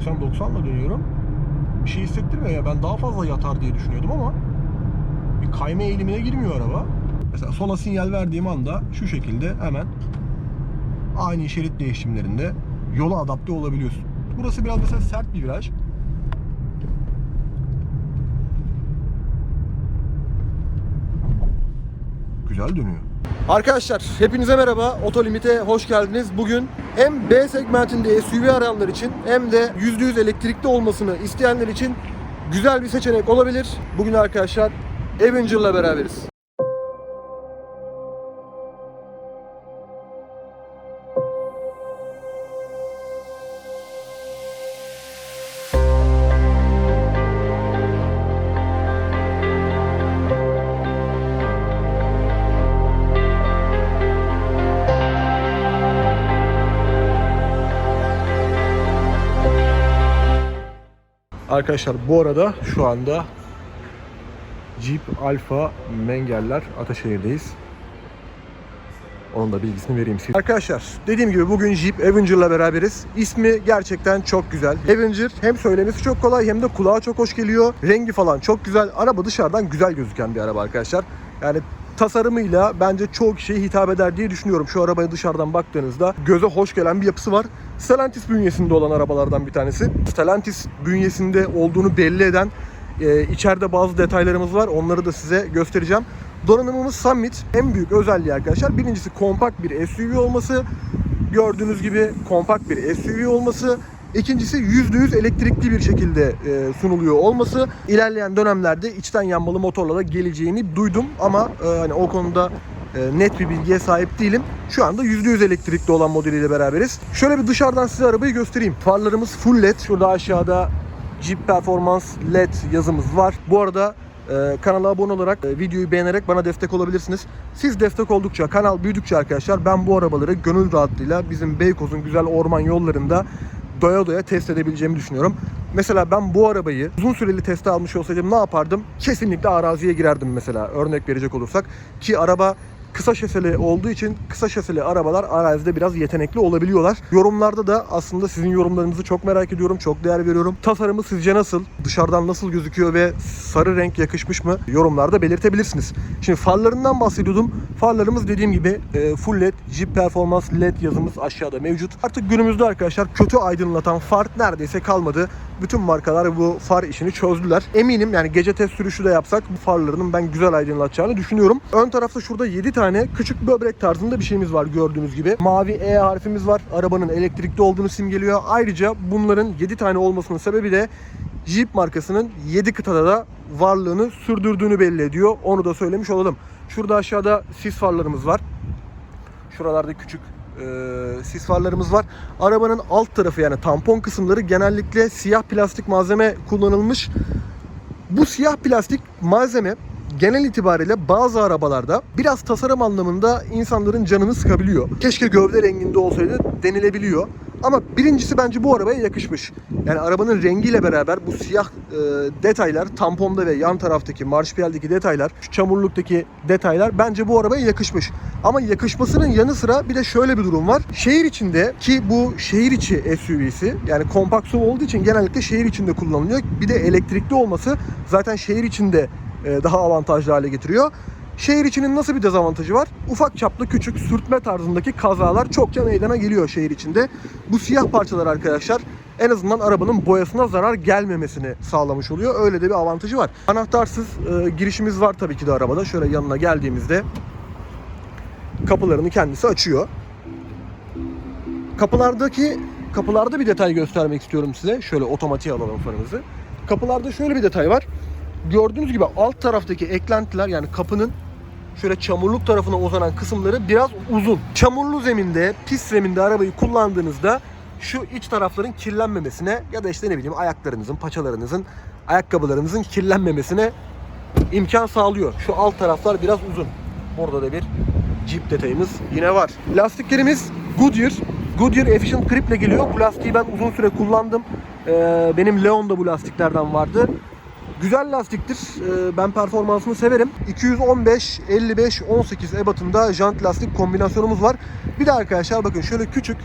80-90'la dönüyorum. Bir şey hissettirmiyor ya. Ben daha fazla yatar diye düşünüyordum ama bir kayma eğilimine girmiyor araba. Mesela sola sinyal verdiğim anda şu şekilde hemen aynı şerit değişimlerinde yola adapte olabiliyorsun. Burası biraz mesela sert bir viraj. Güzel dönüyor. Arkadaşlar hepinize merhaba. Otolimit'e hoş geldiniz. Bugün hem B segmentinde SUV arayanlar için hem de %100 elektrikli olmasını isteyenler için güzel bir seçenek olabilir. Bugün arkadaşlar Avenger'la beraberiz. Arkadaşlar bu arada şu anda Jeep Alfa Mengeller Ataşehir'deyiz. Onun da bilgisini vereyim size. Arkadaşlar dediğim gibi bugün Jeep Avenger'la beraberiz. İsmi gerçekten çok güzel. Avenger hem söylemesi çok kolay hem de kulağa çok hoş geliyor. Rengi falan çok güzel. Araba dışarıdan güzel gözüken bir araba arkadaşlar. Yani tasarımıyla bence çoğu kişiye hitap eder diye düşünüyorum. Şu arabaya dışarıdan baktığınızda göze hoş gelen bir yapısı var. Stellantis bünyesinde olan arabalardan bir tanesi. Stellantis bünyesinde olduğunu belli eden e, içeride bazı detaylarımız var. Onları da size göstereceğim. Donanımımız Summit. En büyük özelliği arkadaşlar birincisi kompakt bir SUV olması. Gördüğünüz gibi kompakt bir SUV olması. İkincisi %100 elektrikli bir şekilde e, sunuluyor olması. İlerleyen dönemlerde içten yanmalı motorla da geleceğini duydum ama e, hani o konuda e, net bir bilgiye sahip değilim. Şu anda %100 elektrikli olan modeliyle beraberiz. Şöyle bir dışarıdan size arabayı göstereyim. Farlarımız full led. Şurada aşağıda Jeep Performance LED yazımız var. Bu arada e, kanala abone olarak, e, videoyu beğenerek bana destek olabilirsiniz. Siz destek oldukça, kanal büyüdükçe arkadaşlar ben bu arabaları gönül rahatlığıyla bizim Beykoz'un güzel orman yollarında doya doya test edebileceğimi düşünüyorum. Mesela ben bu arabayı uzun süreli teste almış olsaydım ne yapardım? Kesinlikle araziye girerdim mesela örnek verecek olursak. Ki araba kısa şaseli olduğu için kısa şaseli arabalar arazide biraz yetenekli olabiliyorlar. Yorumlarda da aslında sizin yorumlarınızı çok merak ediyorum, çok değer veriyorum. Tasarımı sizce nasıl? Dışarıdan nasıl gözüküyor ve sarı renk yakışmış mı? Yorumlarda belirtebilirsiniz. Şimdi farlarından bahsediyordum. Farlarımız dediğim gibi e, full led, Jeep Performance led yazımız aşağıda mevcut. Artık günümüzde arkadaşlar kötü aydınlatan far neredeyse kalmadı. Bütün markalar bu far işini çözdüler. Eminim yani gece test sürüşü de yapsak bu farlarının ben güzel aydınlatacağını düşünüyorum. Ön tarafta şurada 7 tane küçük böbrek tarzında bir şeyimiz var gördüğünüz gibi. Mavi E harfimiz var. Arabanın elektrikli olduğunu simgeliyor. Ayrıca bunların 7 tane olmasının sebebi de Jeep markasının 7 kıtada da varlığını sürdürdüğünü belli ediyor. Onu da söylemiş olalım. Şurada aşağıda sis farlarımız var. Şuralarda küçük e, sis farlarımız var. Arabanın alt tarafı yani tampon kısımları genellikle siyah plastik malzeme kullanılmış. Bu siyah plastik malzeme genel itibariyle bazı arabalarda biraz tasarım anlamında insanların canını sıkabiliyor. Keşke gövde renginde olsaydı denilebiliyor. Ama birincisi bence bu arabaya yakışmış. Yani arabanın rengiyle beraber bu siyah e, detaylar, tamponda ve yan taraftaki marşpiyeldeki detaylar, şu çamurluktaki detaylar bence bu arabaya yakışmış. Ama yakışmasının yanı sıra bir de şöyle bir durum var. Şehir içinde ki bu şehir içi SUV'si yani kompakt SUV olduğu için genellikle şehir içinde kullanılıyor. Bir de elektrikli olması zaten şehir içinde daha avantajlı hale getiriyor. Şehir içinin nasıl bir dezavantajı var? Ufak çaplı küçük sürtme tarzındaki kazalar çokça meydana geliyor şehir içinde. Bu siyah parçalar arkadaşlar en azından arabanın boyasına zarar gelmemesini sağlamış oluyor. Öyle de bir avantajı var. Anahtarsız e, girişimiz var tabii ki de arabada. Şöyle yanına geldiğimizde kapılarını kendisi açıyor. Kapılardaki kapılarda bir detay göstermek istiyorum size. Şöyle otomatiğe alalım farımızı. Kapılarda şöyle bir detay var. Gördüğünüz gibi alt taraftaki eklentiler yani kapının şöyle çamurluk tarafına uzanan kısımları biraz uzun. Çamurlu zeminde, pis zeminde arabayı kullandığınızda şu iç tarafların kirlenmemesine ya da işte ne bileyim ayaklarınızın, paçalarınızın, ayakkabılarınızın kirlenmemesine imkan sağlıyor. Şu alt taraflar biraz uzun. Orada da bir Jeep detayımız yine var. Lastiklerimiz Goodyear. Goodyear Efficient Grip ile geliyor. Bu lastiği ben uzun süre kullandım. Ee, benim Leon'da bu lastiklerden vardı. Güzel lastiktir. Ee, ben performansını severim. 215, 55, 18 ebatında jant lastik kombinasyonumuz var. Bir de arkadaşlar bakın şöyle küçük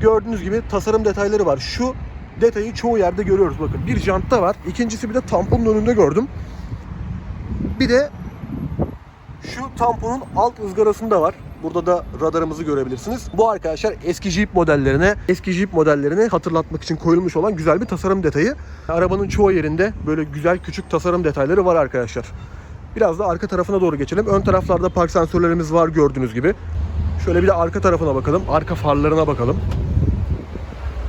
gördüğünüz gibi tasarım detayları var. Şu detayı çoğu yerde görüyoruz. Bakın bir jantta var. İkincisi bir de tamponun önünde gördüm. Bir de şu tamponun alt ızgarasında var. Burada da radarımızı görebilirsiniz. Bu arkadaşlar eski Jeep modellerine, eski Jeep modellerini hatırlatmak için koyulmuş olan güzel bir tasarım detayı. Arabanın çoğu yerinde böyle güzel küçük tasarım detayları var arkadaşlar. Biraz da arka tarafına doğru geçelim. Ön taraflarda park sensörlerimiz var gördüğünüz gibi. Şöyle bir de arka tarafına bakalım. Arka farlarına bakalım.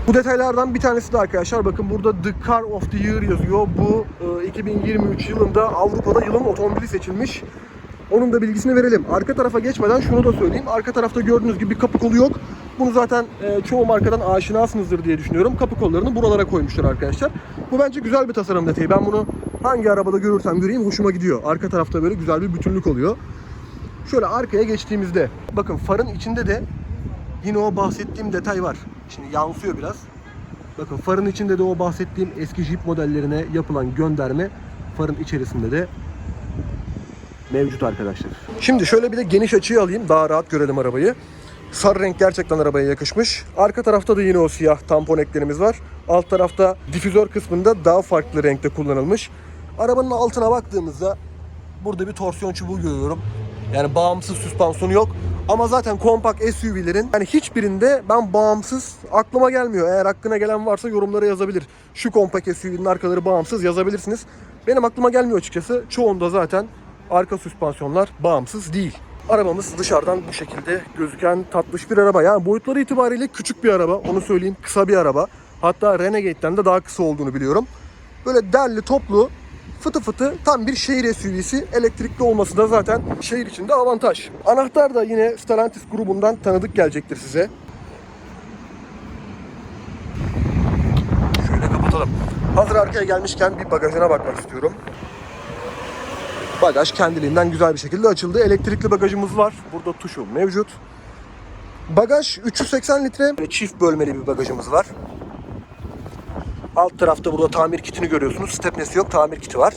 Bu detaylardan bir tanesi de arkadaşlar bakın burada The Car of the Year yazıyor. Bu e, 2023 yılında Avrupa'da yılın otomobili seçilmiş. Onun da bilgisini verelim. Arka tarafa geçmeden şunu da söyleyeyim. Arka tarafta gördüğünüz gibi bir kapı kolu yok. Bunu zaten e, çoğu markadan aşinasınızdır diye düşünüyorum. Kapı kollarını buralara koymuşlar arkadaşlar. Bu bence güzel bir tasarım detayı. Ben bunu hangi arabada görürsem göreyim hoşuma gidiyor. Arka tarafta böyle güzel bir bütünlük oluyor. Şöyle arkaya geçtiğimizde bakın farın içinde de yine o bahsettiğim detay var. Şimdi yansıyor biraz. Bakın farın içinde de o bahsettiğim eski Jeep modellerine yapılan gönderme farın içerisinde de mevcut arkadaşlar. Şimdi şöyle bir de geniş açıyı alayım. Daha rahat görelim arabayı. Sarı renk gerçekten arabaya yakışmış. Arka tarafta da yine o siyah tampon eklerimiz var. Alt tarafta difüzör kısmında daha farklı renkte kullanılmış. Arabanın altına baktığımızda burada bir torsiyon çubuğu görüyorum. Yani bağımsız süspansiyonu yok. Ama zaten kompakt SUV'lerin yani hiçbirinde ben bağımsız aklıma gelmiyor. Eğer aklına gelen varsa yorumlara yazabilir. Şu kompakt SUV'nin arkaları bağımsız yazabilirsiniz. Benim aklıma gelmiyor açıkçası. Çoğunda zaten arka süspansiyonlar bağımsız değil. Arabamız dışarıdan bu şekilde gözüken tatlış bir araba. Yani boyutları itibariyle küçük bir araba. Onu söyleyeyim. Kısa bir araba. Hatta Renegade'den de daha kısa olduğunu biliyorum. Böyle derli toplu fıtı fıtı tam bir şehir SUV'si. Elektrikli olması da zaten şehir içinde avantaj. Anahtar da yine Stellantis grubundan tanıdık gelecektir size. Şöyle kapatalım. Hazır arkaya gelmişken bir bagajına bakmak istiyorum. Bagaj kendiliğinden güzel bir şekilde açıldı. Elektrikli bagajımız var. Burada tuşu mevcut. Bagaj 380 litre. Çift bölmeli bir bagajımız var. Alt tarafta burada tamir kitini görüyorsunuz. Stepnesi yok, tamir kiti var.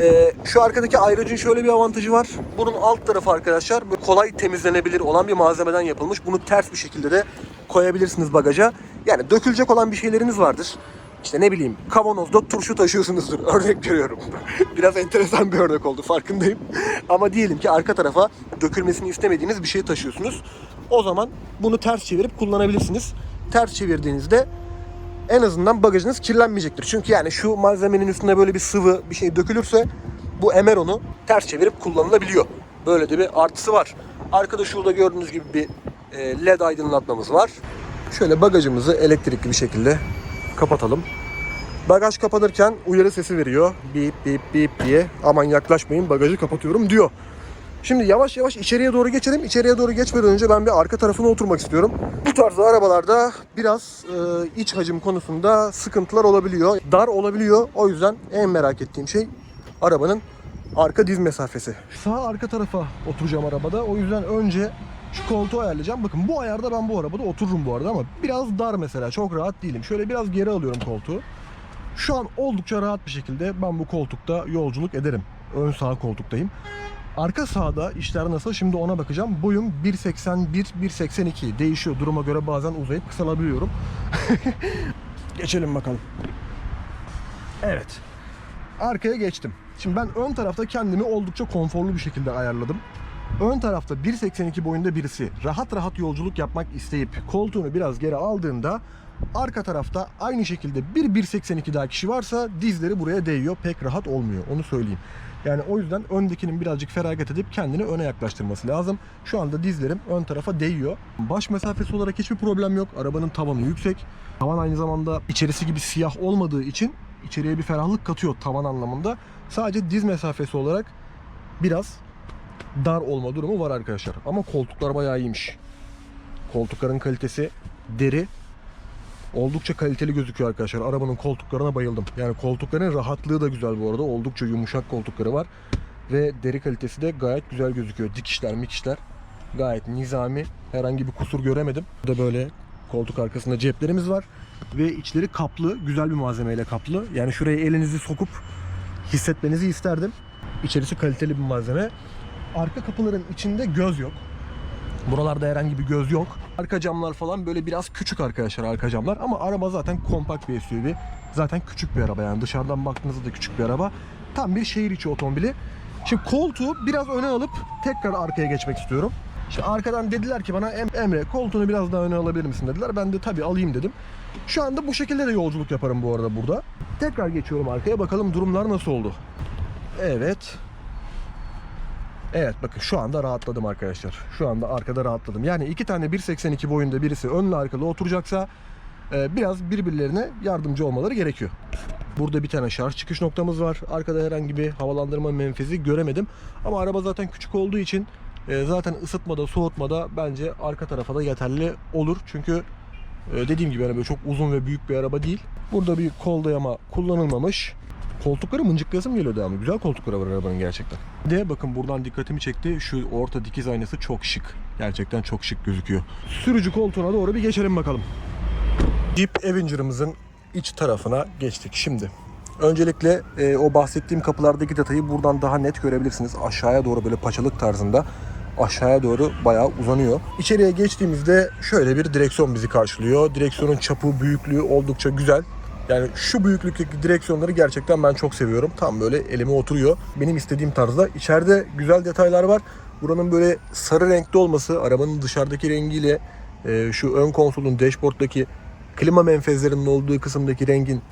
Ee, şu arkadaki ayracın şöyle bir avantajı var. Bunun alt tarafı arkadaşlar kolay temizlenebilir olan bir malzemeden yapılmış. Bunu ters bir şekilde de koyabilirsiniz bagaja. Yani dökülecek olan bir şeyleriniz vardır. İşte ne bileyim kavanozda turşu taşıyorsunuzdur. Örnek veriyorum. Biraz enteresan bir örnek oldu farkındayım. Ama diyelim ki arka tarafa dökülmesini istemediğiniz bir şey taşıyorsunuz. O zaman bunu ters çevirip kullanabilirsiniz. Ters çevirdiğinizde en azından bagajınız kirlenmeyecektir. Çünkü yani şu malzemenin üstüne böyle bir sıvı bir şey dökülürse bu emer onu ters çevirip kullanılabiliyor. Böyle de bir artısı var. Arkada şurada gördüğünüz gibi bir e, led aydınlatmamız var. Şöyle bagajımızı elektrikli bir şekilde kapatalım. Bagaj kapanırken uyarı sesi veriyor. Bip bip bip diye. Aman yaklaşmayın bagajı kapatıyorum diyor. Şimdi yavaş yavaş içeriye doğru geçelim. İçeriye doğru geçmeden önce ben bir arka tarafına oturmak istiyorum. Bu tarzda arabalarda biraz e, iç hacim konusunda sıkıntılar olabiliyor. Dar olabiliyor. O yüzden en merak ettiğim şey arabanın arka diz mesafesi. Sağ arka tarafa oturacağım arabada. O yüzden önce şu koltuğu ayarlayacağım. Bakın bu ayarda ben bu arabada otururum bu arada ama biraz dar mesela. Çok rahat değilim. Şöyle biraz geri alıyorum koltuğu. Şu an oldukça rahat bir şekilde ben bu koltukta yolculuk ederim. Ön sağ koltuktayım. Arka sağda işler nasıl? Şimdi ona bakacağım. Boyum 1.81, 1.82 değişiyor. Duruma göre bazen uzayıp kısalabiliyorum. Geçelim bakalım. Evet. Arkaya geçtim. Şimdi ben ön tarafta kendimi oldukça konforlu bir şekilde ayarladım. Ön tarafta 1.82 boyunda birisi rahat rahat yolculuk yapmak isteyip koltuğunu biraz geri aldığında arka tarafta aynı şekilde bir 1.82 daha kişi varsa dizleri buraya değiyor. Pek rahat olmuyor. Onu söyleyeyim. Yani o yüzden öndekinin birazcık feragat edip kendini öne yaklaştırması lazım. Şu anda dizlerim ön tarafa değiyor. Baş mesafesi olarak hiçbir problem yok. Arabanın tavanı yüksek. Tavan aynı zamanda içerisi gibi siyah olmadığı için içeriye bir ferahlık katıyor tavan anlamında. Sadece diz mesafesi olarak biraz dar olma durumu var arkadaşlar. Ama koltuklar bayağı iyiymiş. Koltukların kalitesi deri oldukça kaliteli gözüküyor arkadaşlar. Arabanın koltuklarına bayıldım. Yani koltukların rahatlığı da güzel bu arada. Oldukça yumuşak koltukları var. Ve deri kalitesi de gayet güzel gözüküyor. Dikişler, mikişler gayet nizami. Herhangi bir kusur göremedim. Burada böyle koltuk arkasında ceplerimiz var. Ve içleri kaplı, güzel bir malzemeyle kaplı. Yani şuraya elinizi sokup hissetmenizi isterdim. İçerisi kaliteli bir malzeme. Arka kapıların içinde göz yok. Buralarda herhangi bir göz yok. Arka camlar falan böyle biraz küçük arkadaşlar arka camlar ama araba zaten kompakt bir SUV. Zaten küçük bir araba yani dışarıdan baktığınızda da küçük bir araba. Tam bir şehir içi otomobili. Şimdi koltuğu biraz öne alıp tekrar arkaya geçmek istiyorum. Şimdi arkadan dediler ki bana "Em- Emre koltuğunu biraz daha öne alabilir misin dediler. Ben de tabii alayım dedim. Şu anda bu şekilde de yolculuk yaparım bu arada burada. Tekrar geçiyorum arkaya bakalım durumlar nasıl oldu. Evet. Evet bakın şu anda rahatladım arkadaşlar. Şu anda arkada rahatladım. Yani iki tane 1.82 boyunda birisi önlü arkalı oturacaksa e, biraz birbirlerine yardımcı olmaları gerekiyor. Burada bir tane şarj çıkış noktamız var. Arkada herhangi bir havalandırma menfezi göremedim. Ama araba zaten küçük olduğu için e, zaten ısıtmada, soğutmada bence arka tarafa da yeterli olur. Çünkü e, dediğim gibi böyle çok uzun ve büyük bir araba değil. Burada bir kol dayama kullanılmamış. Koltukları mıncıklayasım geliyor devamlı. Güzel koltukları var arabanın gerçekten. Bir De bakın buradan dikkatimi çekti. Şu orta dikiz aynası çok şık. Gerçekten çok şık gözüküyor. Sürücü koltuğuna doğru bir geçelim bakalım. Jeep Avenger'ımızın iç tarafına geçtik şimdi. Öncelikle e, o bahsettiğim kapılardaki detayı buradan daha net görebilirsiniz. Aşağıya doğru böyle paçalık tarzında aşağıya doğru bayağı uzanıyor. İçeriye geçtiğimizde şöyle bir direksiyon bizi karşılıyor. Direksiyonun çapı, büyüklüğü oldukça güzel. Yani şu büyüklükteki direksiyonları gerçekten ben çok seviyorum. Tam böyle elime oturuyor. Benim istediğim tarzda. İçeride güzel detaylar var. Buranın böyle sarı renkte olması, arabanın dışarıdaki rengiyle e, şu ön konsolun dashboard'daki klima menfezlerinin olduğu kısımdaki rengin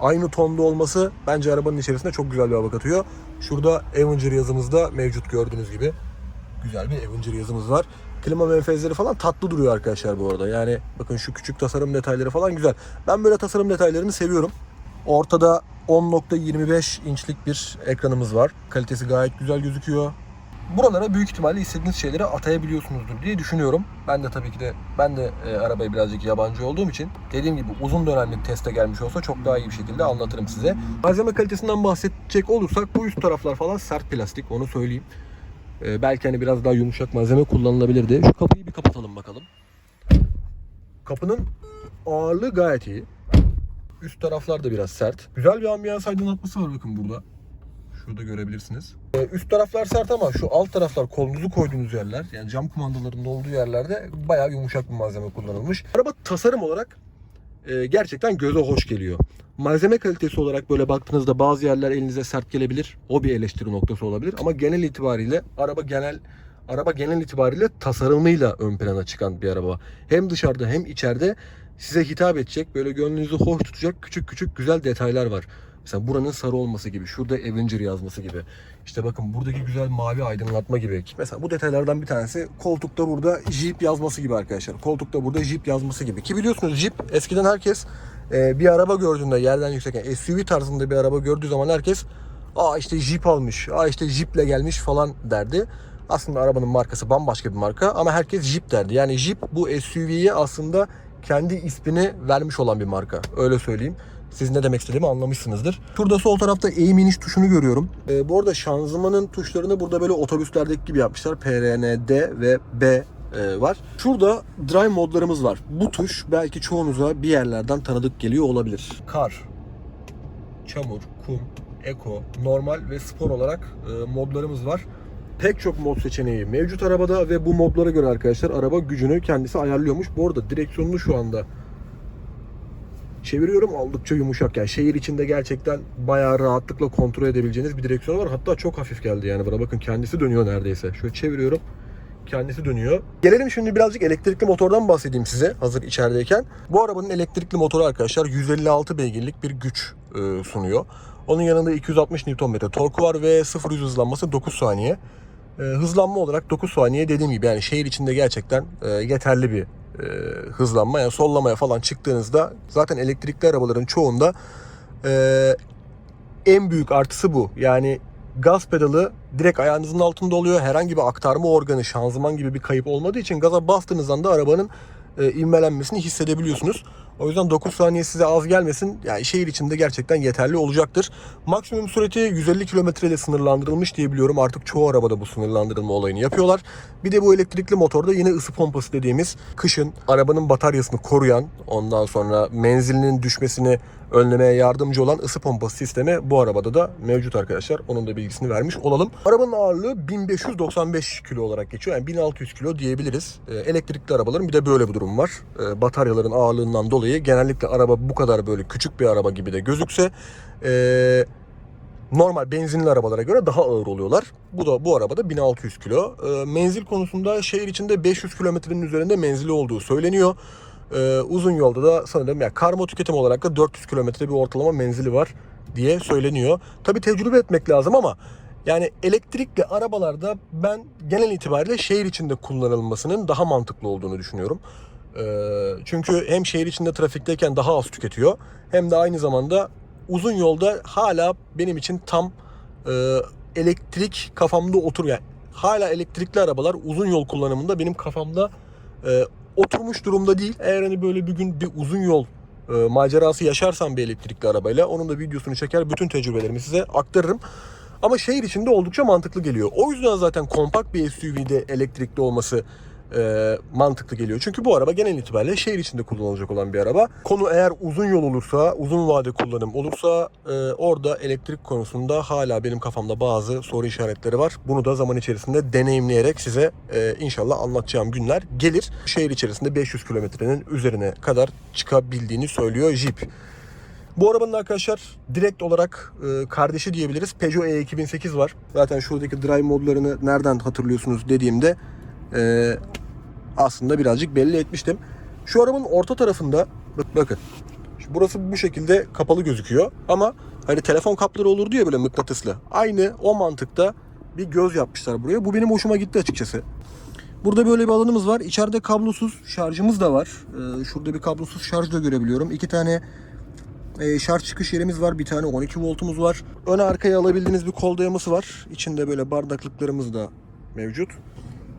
aynı tonda olması bence arabanın içerisinde çok güzel bir hava katıyor. Şurada Avenger yazımız da mevcut gördüğünüz gibi. Güzel bir Avenger yazımız var. Klima menfezleri falan tatlı duruyor arkadaşlar bu arada. Yani bakın şu küçük tasarım detayları falan güzel. Ben böyle tasarım detaylarını seviyorum. Ortada 10.25 inçlik bir ekranımız var. Kalitesi gayet güzel gözüküyor. Buralara büyük ihtimalle istediğiniz şeyleri atayabiliyorsunuzdur diye düşünüyorum. Ben de tabii ki de ben de e, arabaya birazcık yabancı olduğum için dediğim gibi uzun dönemli teste gelmiş olsa çok daha iyi bir şekilde anlatırım size. Malzeme kalitesinden bahsedecek olursak bu üst taraflar falan sert plastik onu söyleyeyim. E, belki hani biraz daha yumuşak malzeme kullanılabilirdi. Şu kapıyı bir kapatalım bakalım. Kapının ağırlığı gayet iyi. Üst taraflar da biraz sert. Güzel bir ambiyans aydınlatması var bakın burada. Şurada görebilirsiniz. Ee, üst taraflar sert ama şu alt taraflar kolunuzu koyduğunuz yerler yani cam kumandalarının olduğu yerlerde bayağı yumuşak bir malzeme kullanılmış. Araba tasarım olarak e, gerçekten göze hoş geliyor. Malzeme kalitesi olarak böyle baktığınızda bazı yerler elinize sert gelebilir. O bir eleştiri noktası olabilir ama genel itibariyle araba genel araba genel itibariyle tasarımıyla ön plana çıkan bir araba. Hem dışarıda hem içeride size hitap edecek, böyle gönlünüzü hoş tutacak küçük küçük güzel detaylar var. Mesela buranın sarı olması gibi, şurada Avenger yazması gibi. İşte bakın buradaki güzel mavi aydınlatma gibi. Mesela bu detaylardan bir tanesi koltukta burada Jeep yazması gibi arkadaşlar. Koltukta burada Jeep yazması gibi. Ki biliyorsunuz Jeep eskiden herkes e, bir araba gördüğünde yerden yüksekken SUV tarzında bir araba gördüğü zaman herkes aa işte Jeep almış, aa işte Jeep'le gelmiş falan derdi. Aslında arabanın markası bambaşka bir marka ama herkes Jeep derdi. Yani Jeep bu SUV'ye aslında kendi ismini vermiş olan bir marka. Öyle söyleyeyim. Siz ne demek istediğimi anlamışsınızdır. Şurada sol tarafta eğim iniş tuşunu görüyorum. Ee, bu arada şanzımanın tuşlarını burada böyle otobüslerdeki gibi yapmışlar. PRN, D ve B e, var. Şurada drive modlarımız var. Bu tuş belki çoğunuza bir yerlerden tanıdık geliyor olabilir. Kar, çamur, kum, eko, normal ve spor olarak e, modlarımız var. Pek çok mod seçeneği mevcut arabada ve bu modlara göre arkadaşlar araba gücünü kendisi ayarlıyormuş. Bu arada direksiyonunu şu anda çeviriyorum oldukça yumuşak yani şehir içinde gerçekten bayağı rahatlıkla kontrol edebileceğiniz bir direksiyon var. Hatta çok hafif geldi yani bana bakın kendisi dönüyor neredeyse. Şöyle çeviriyorum kendisi dönüyor. Gelelim şimdi birazcık elektrikli motordan bahsedeyim size hazır içerideyken. Bu arabanın elektrikli motoru arkadaşlar 156 beygirlik bir güç e, sunuyor. Onun yanında 260 Nm torku var ve 0 100 hızlanması 9 saniye. E, hızlanma olarak 9 saniye dediğim gibi yani şehir içinde gerçekten e, yeterli bir e, hızlanma. Yani sollamaya falan çıktığınızda zaten elektrikli arabaların çoğunda e, en büyük artısı bu. Yani gaz pedalı direkt ayağınızın altında oluyor. Herhangi bir aktarma organı, şanzıman gibi bir kayıp olmadığı için gaza bastığınız anda arabanın e, ivmelenmesini hissedebiliyorsunuz. O yüzden 9 saniye size az gelmesin. Yani şehir içinde gerçekten yeterli olacaktır. Maksimum sürati 150 km ile sınırlandırılmış diye biliyorum. Artık çoğu arabada bu sınırlandırılma olayını yapıyorlar. Bir de bu elektrikli motorda yine ısı pompası dediğimiz kışın arabanın bataryasını koruyan, ondan sonra menzilinin düşmesini önlemeye yardımcı olan ısı pompası sistemi bu arabada da mevcut arkadaşlar. Onun da bilgisini vermiş olalım. Arabanın ağırlığı 1595 kilo olarak geçiyor. Yani 1600 kilo diyebiliriz. Ee, elektrikli arabaların bir de böyle bir durum var. Ee, bataryaların ağırlığından dolayı genellikle araba bu kadar böyle küçük bir araba gibi de gözükse ee, normal benzinli arabalara göre daha ağır oluyorlar. Bu da bu arabada 1600 kilo. Menzil konusunda şehir içinde 500 kilometrenin üzerinde menzili olduğu söyleniyor. Ee, uzun yolda da sanırım yani karma tüketim olarak da 400 kilometre bir ortalama menzili var diye söyleniyor. Tabi tecrübe etmek lazım ama yani elektrikli arabalarda ben genel itibariyle şehir içinde kullanılmasının daha mantıklı olduğunu düşünüyorum. Ee, çünkü hem şehir içinde trafikteyken daha az tüketiyor hem de aynı zamanda uzun yolda hala benim için tam e, elektrik kafamda otur yani hala elektrikli arabalar uzun yol kullanımında benim kafamda e, oturmuş durumda değil. Eğer hani böyle bir gün bir uzun yol e, macerası yaşarsam bir elektrikli arabayla onun da videosunu çeker bütün tecrübelerimi size aktarırım. Ama şehir içinde oldukça mantıklı geliyor. O yüzden zaten kompakt bir SUV'de elektrikli olması e, mantıklı geliyor. Çünkü bu araba genel itibariyle şehir içinde kullanılacak olan bir araba. Konu eğer uzun yol olursa, uzun vade kullanım olursa e, orada elektrik konusunda hala benim kafamda bazı soru işaretleri var. Bunu da zaman içerisinde deneyimleyerek size e, inşallah anlatacağım günler gelir. Şehir içerisinde 500 kilometrenin üzerine kadar çıkabildiğini söylüyor Jeep. Bu arabanın arkadaşlar direkt olarak e, kardeşi diyebiliriz. Peugeot E2008 var. Zaten şuradaki drive modlarını nereden hatırlıyorsunuz dediğimde e, aslında birazcık belli etmiştim. Şu arabanın orta tarafında bak- bakın. Burası bu şekilde kapalı gözüküyor ama hani telefon kapları olur diye böyle mıknatıslı. Aynı o mantıkta bir göz yapmışlar buraya. Bu benim hoşuma gitti açıkçası. Burada böyle bir alanımız var. İçeride kablosuz şarjımız da var. Ee, şurada bir kablosuz şarj da görebiliyorum. İki tane e, şarj çıkış yerimiz var. Bir tane 12 voltumuz var. Öne arkaya alabildiğiniz bir kol dayaması var. İçinde böyle bardaklıklarımız da mevcut.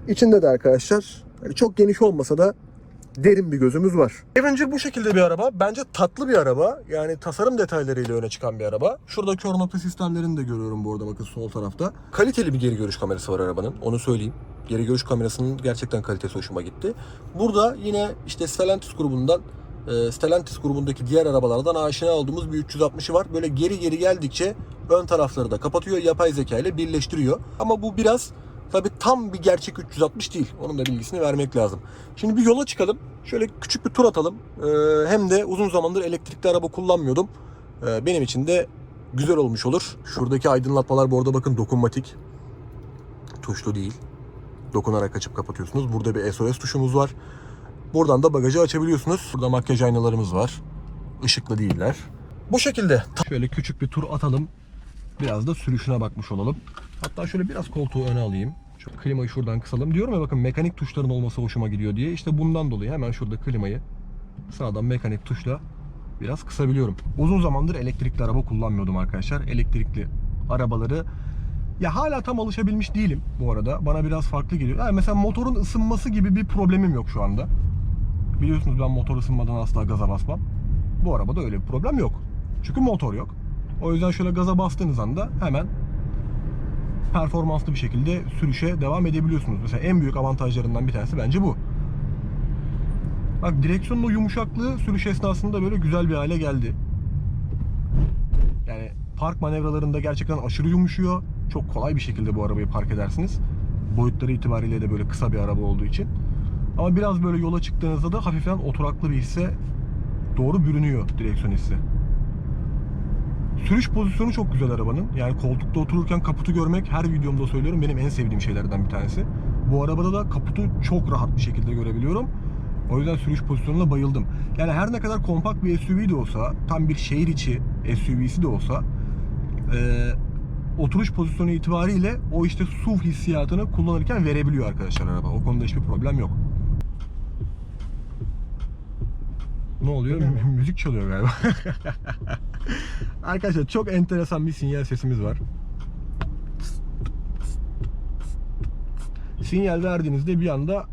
İçinde de arkadaşlar çok geniş olmasa da derin bir gözümüz var. Avenger bu şekilde bir araba. Bence tatlı bir araba. Yani tasarım detaylarıyla öne çıkan bir araba. Şurada kör nokta sistemlerini de görüyorum bu arada bakın sol tarafta. Kaliteli bir geri görüş kamerası var arabanın. Onu söyleyeyim. Geri görüş kamerasının gerçekten kalitesi hoşuma gitti. Burada yine işte Stellantis grubundan e, Stellantis grubundaki diğer arabalardan aşina olduğumuz bir 360'ı var. Böyle geri geri geldikçe ön tarafları da kapatıyor. Yapay zeka ile birleştiriyor. Ama bu biraz tabi tam bir gerçek 360 değil. Onun da bilgisini vermek lazım. Şimdi bir yola çıkalım. Şöyle küçük bir tur atalım. E, hem de uzun zamandır elektrikli araba kullanmıyordum. E, benim için de güzel olmuş olur. Şuradaki aydınlatmalar bu arada bakın dokunmatik. Tuşlu değil. Dokunarak açıp kapatıyorsunuz. Burada bir SOS tuşumuz var. Buradan da bagajı açabiliyorsunuz. Burada makyaj aynalarımız var. Işıklı değiller. Bu şekilde. Şöyle küçük bir tur atalım. Biraz da sürüşüne bakmış olalım. Hatta şöyle biraz koltuğu öne alayım. Şu klimayı şuradan kısalım. Diyorum ya bakın mekanik tuşların olması hoşuma gidiyor diye. İşte bundan dolayı hemen şurada klimayı sağdan mekanik tuşla biraz kısabiliyorum. Uzun zamandır elektrikli araba kullanmıyordum arkadaşlar. Elektrikli arabaları ya hala tam alışabilmiş değilim bu arada. Bana biraz farklı geliyor. Yani mesela motorun ısınması gibi bir problemim yok şu anda. Biliyorsunuz ben motor ısınmadan asla gaza basmam. Bu arabada öyle bir problem yok. Çünkü motor yok. O yüzden şöyle gaza bastığınız anda hemen performanslı bir şekilde sürüşe devam edebiliyorsunuz. Mesela en büyük avantajlarından bir tanesi bence bu. Bak direksiyonun o yumuşaklığı sürüş esnasında böyle güzel bir hale geldi. Yani park manevralarında gerçekten aşırı yumuşuyor. Çok kolay bir şekilde bu arabayı park edersiniz. Boyutları itibariyle de böyle kısa bir araba olduğu için. Ama biraz böyle yola çıktığınızda da hafiften oturaklı bir hisse doğru bürünüyor direksiyon hissi. Sürüş pozisyonu çok güzel arabanın. Yani koltukta otururken kaputu görmek her videomda söylüyorum benim en sevdiğim şeylerden bir tanesi. Bu arabada da kaputu çok rahat bir şekilde görebiliyorum. O yüzden sürüş pozisyonuna bayıldım. Yani her ne kadar kompakt bir SUV de olsa, tam bir şehir içi SUV'si de olsa e, oturuş pozisyonu itibariyle o işte SUV hissiyatını kullanırken verebiliyor arkadaşlar araba. O konuda hiçbir problem yok. Ne oluyor? Mü- Müzik çalıyor galiba. arkadaşlar çok enteresan bir sinyal sesimiz var. Sinyal verdiğinizde bir anda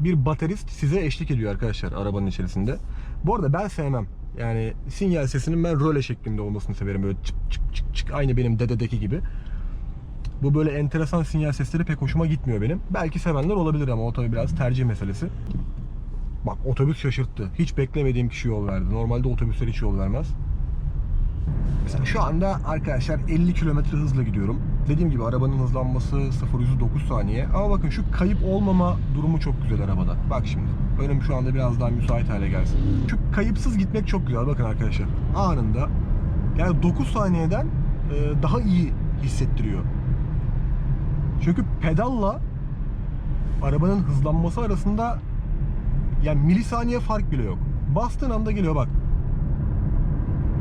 bir baterist size eşlik ediyor arkadaşlar arabanın içerisinde. Bu arada ben sevmem. Yani sinyal sesinin ben röle şeklinde olmasını severim. Böyle çık çık çık çık aynı benim dededeki gibi. Bu böyle enteresan sinyal sesleri pek hoşuma gitmiyor benim. Belki sevenler olabilir ama o tabii biraz tercih meselesi. Bak otobüs şaşırttı. Hiç beklemediğim kişi yol verdi. Normalde otobüsler hiç yol vermez. Mesela şu anda arkadaşlar 50 kilometre hızla gidiyorum. Dediğim gibi arabanın hızlanması 0 9 saniye. Ama bakın şu kayıp olmama durumu çok güzel arabada. Bak şimdi. Önüm şu anda biraz daha müsait hale gelsin. Şu kayıpsız gitmek çok güzel. Bakın arkadaşlar. Anında yani 9 saniyeden e, daha iyi hissettiriyor. Çünkü pedalla arabanın hızlanması arasında yani milisaniye fark bile yok. Bastığın anda geliyor bak.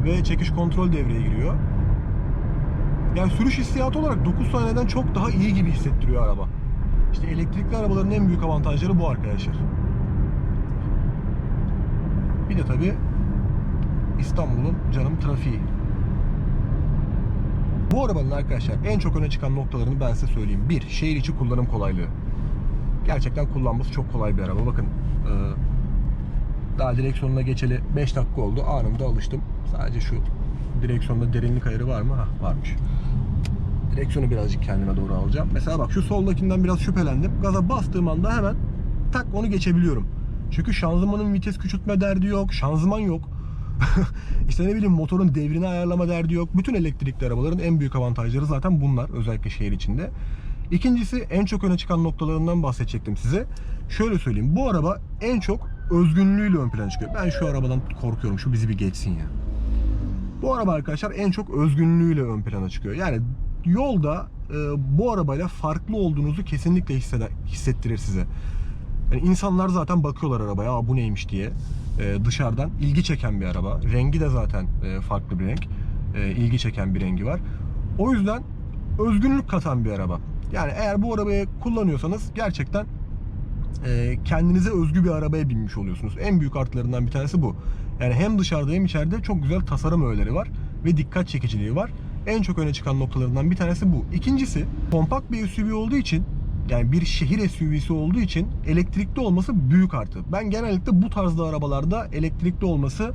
Ve çekiş kontrol devreye giriyor. Yani sürüş hissiyatı olarak 9 saniyeden çok daha iyi gibi hissettiriyor araba. İşte elektrikli arabaların en büyük avantajları bu arkadaşlar. Bir de tabi İstanbul'un canım trafiği. Bu arabanın arkadaşlar en çok öne çıkan noktalarını ben size söyleyeyim. Bir, şehir içi kullanım kolaylığı. Gerçekten kullanması çok kolay bir araba. Bakın daha direksiyonuna geçeli 5 dakika oldu. Anında alıştım. Sadece şu direksiyonda derinlik ayarı var mı? Hah varmış. Direksiyonu birazcık kendime doğru alacağım. Mesela bak şu soldakinden biraz şüphelendim. Gaza bastığım anda hemen tak onu geçebiliyorum. Çünkü şanzımanın vites küçültme derdi yok. Şanzıman yok. işte ne bileyim motorun devrini ayarlama derdi yok. Bütün elektrikli arabaların en büyük avantajları zaten bunlar. Özellikle şehir içinde. İkincisi en çok öne çıkan noktalarından bahsedecektim size. Şöyle söyleyeyim. Bu araba en çok özgünlüğüyle ön plana çıkıyor. Ben şu arabadan korkuyorum. Şu bizi bir geçsin ya. Bu araba arkadaşlar en çok özgünlüğüyle ön plana çıkıyor. Yani yolda e, bu arabayla farklı olduğunuzu kesinlikle hisseder, hissettirir size. Yani insanlar zaten bakıyorlar arabaya, Aa, bu neymiş diye e, dışarıdan ilgi çeken bir araba. Rengi de zaten e, farklı bir renk, e, ilgi çeken bir rengi var. O yüzden özgünlük katan bir araba. Yani eğer bu arabayı kullanıyorsanız gerçekten e, kendinize özgü bir arabaya binmiş oluyorsunuz. En büyük artılarından bir tanesi bu. Yani hem dışarıda hem içeride çok güzel tasarım öğeleri var ve dikkat çekiciliği var. En çok öne çıkan noktalarından bir tanesi bu. İkincisi kompakt bir SUV olduğu için yani bir şehir SUV'si olduğu için elektrikli olması büyük artı. Ben genellikle bu tarzda arabalarda elektrikli olması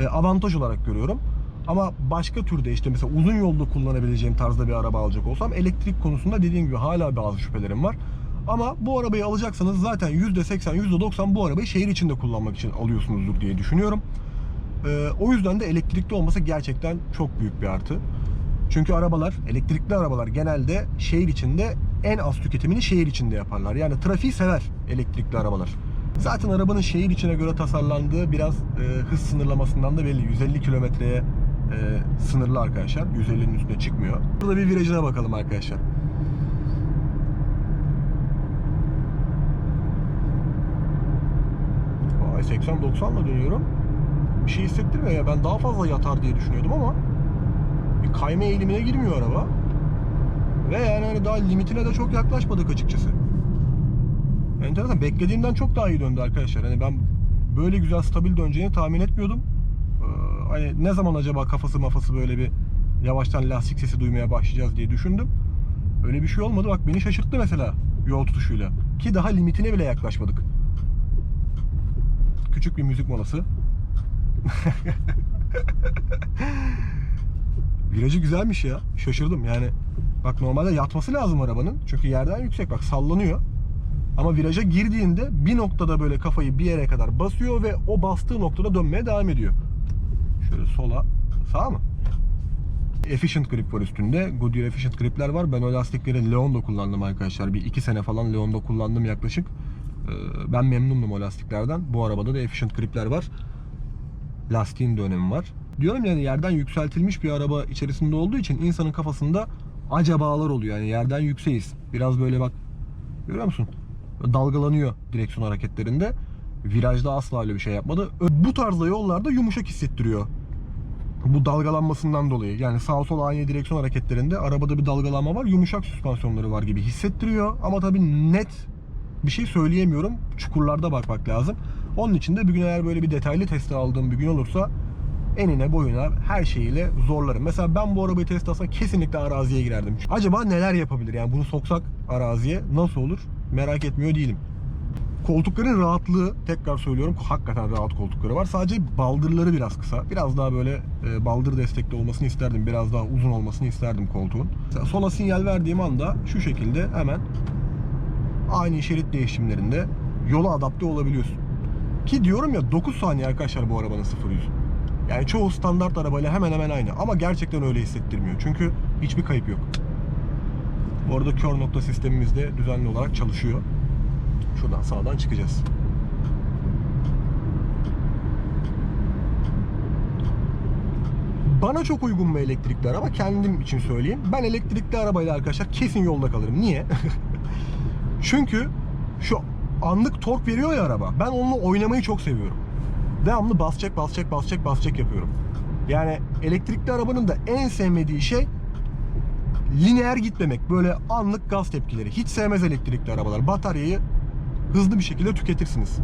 e, avantaj olarak görüyorum. Ama başka türde işte mesela uzun yolda kullanabileceğim tarzda bir araba alacak olsam elektrik konusunda dediğim gibi hala bazı şüphelerim var. Ama bu arabayı alacaksanız zaten %80, %90 bu arabayı şehir içinde kullanmak için alıyorsunuzdur diye düşünüyorum. Ee, o yüzden de elektrikli olması gerçekten çok büyük bir artı. Çünkü arabalar, elektrikli arabalar genelde şehir içinde en az tüketimini şehir içinde yaparlar. Yani trafiği sever elektrikli arabalar. Zaten arabanın şehir içine göre tasarlandığı biraz e, hız sınırlamasından da belli. 150 kilometreye e, sınırlı arkadaşlar. 150'nin üstüne çıkmıyor. Burada bir virajına bakalım arkadaşlar. Vay 80-90'la dönüyorum. Bir şey hissettirmiyor ya. Ben daha fazla yatar diye düşünüyordum ama bir kayma eğilimine girmiyor araba. Ve yani hani daha limitine de çok yaklaşmadık açıkçası. Enteresan. Beklediğimden çok daha iyi döndü arkadaşlar. Hani ben böyle güzel stabil döneceğini tahmin etmiyordum. Ee, hani ne zaman acaba kafası mafası böyle bir yavaştan lastik sesi duymaya başlayacağız diye düşündüm. Öyle bir şey olmadı. Bak beni şaşırttı mesela yol tutuşuyla. Ki daha limitine bile yaklaşmadık. Küçük bir müzik molası. Virajı güzelmiş ya. Şaşırdım yani. Bak normalde yatması lazım arabanın. Çünkü yerden yüksek bak sallanıyor. Ama viraja girdiğinde bir noktada böyle kafayı bir yere kadar basıyor ve o bastığı noktada dönmeye devam ediyor. Şöyle sola, sağa mı? Efficient grip var üstünde. Goodyear Efficient gripler var. Ben o lastikleri Leon'da kullandım arkadaşlar. Bir iki sene falan Leon'da kullandım yaklaşık. Ee, Ben memnunum o lastiklerden. Bu arabada da Efficient gripler var. Lastiğin de önemi var. Diyorum yani yerden yükseltilmiş bir araba içerisinde olduğu için insanın kafasında acabalar oluyor. Yani yerden yükseğiz. Biraz böyle bak görüyor musun? Dalgalanıyor direksiyon hareketlerinde. Virajda asla öyle bir şey yapmadı. Bu tarzda yollarda yumuşak hissettiriyor. Bu dalgalanmasından dolayı. Yani sağ sol aynı direksiyon hareketlerinde arabada bir dalgalanma var. Yumuşak süspansiyonları var gibi hissettiriyor. Ama tabii net bir şey söyleyemiyorum. Çukurlarda bakmak lazım. Onun için de bir gün eğer böyle bir detaylı testi aldığım bir gün olursa enine boyuna her şeyiyle zorlarım. Mesela ben bu arabayı test alsam kesinlikle araziye girerdim. Acaba neler yapabilir? Yani bunu soksak araziye nasıl olur? Merak etmiyor değilim. Koltukların rahatlığı tekrar söylüyorum hakikaten rahat koltukları var. Sadece baldırları biraz kısa. Biraz daha böyle e, baldır destekli olmasını isterdim. Biraz daha uzun olmasını isterdim koltuğun. Mesela sola sinyal verdiğim anda şu şekilde hemen aynı şerit değişimlerinde yola adapte olabiliyorsun. Ki diyorum ya 9 saniye arkadaşlar bu arabanın 0 100. Yani çoğu standart arabayla hemen hemen aynı ama gerçekten öyle hissettirmiyor. Çünkü hiçbir kayıp yok. Bu arada kör nokta sistemimiz de düzenli olarak çalışıyor. Şuradan sağdan çıkacağız. Bana çok uygun bir elektrikli araba. Kendim için söyleyeyim. Ben elektrikli arabayla arkadaşlar kesin yolda kalırım. Niye? Çünkü şu anlık tork veriyor ya araba. Ben onunla oynamayı çok seviyorum. Devamlı bas çek bas çek bas çek bas çek yapıyorum. Yani elektrikli arabanın da en sevmediği şey lineer gitmemek. Böyle anlık gaz tepkileri. Hiç sevmez elektrikli arabalar. Bataryayı hızlı bir şekilde tüketirsiniz.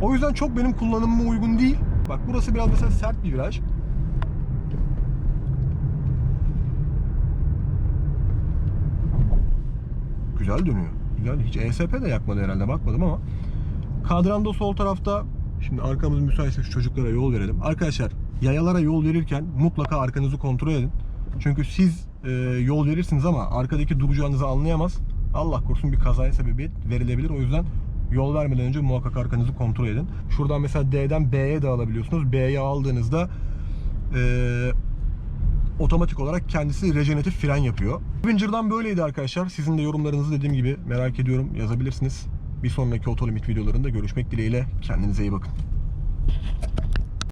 O yüzden çok benim kullanımıma uygun değil. Bak burası biraz mesela sert bir viraj. Güzel dönüyor. Güzel. Hiç ESP de yakmadı herhalde bakmadım ama. Kadranda sol tarafta şimdi arkamız müsaitse şu çocuklara yol verelim. Arkadaşlar yayalara yol verirken mutlaka arkanızı kontrol edin. Çünkü siz e, yol verirsiniz ama arkadaki duracağınızı anlayamaz. Allah korusun bir kazaya sebebiyet verilebilir. O yüzden yol vermeden önce muhakkak arkanızı kontrol edin. Şuradan mesela D'den B'ye de alabiliyorsunuz. B'ye aldığınızda e, otomatik olarak kendisi rejeneratif fren yapıyor. Avenger'dan böyleydi arkadaşlar. Sizin de yorumlarınızı dediğim gibi merak ediyorum yazabilirsiniz. Bir sonraki otolimit videolarında görüşmek dileğiyle. Kendinize iyi bakın.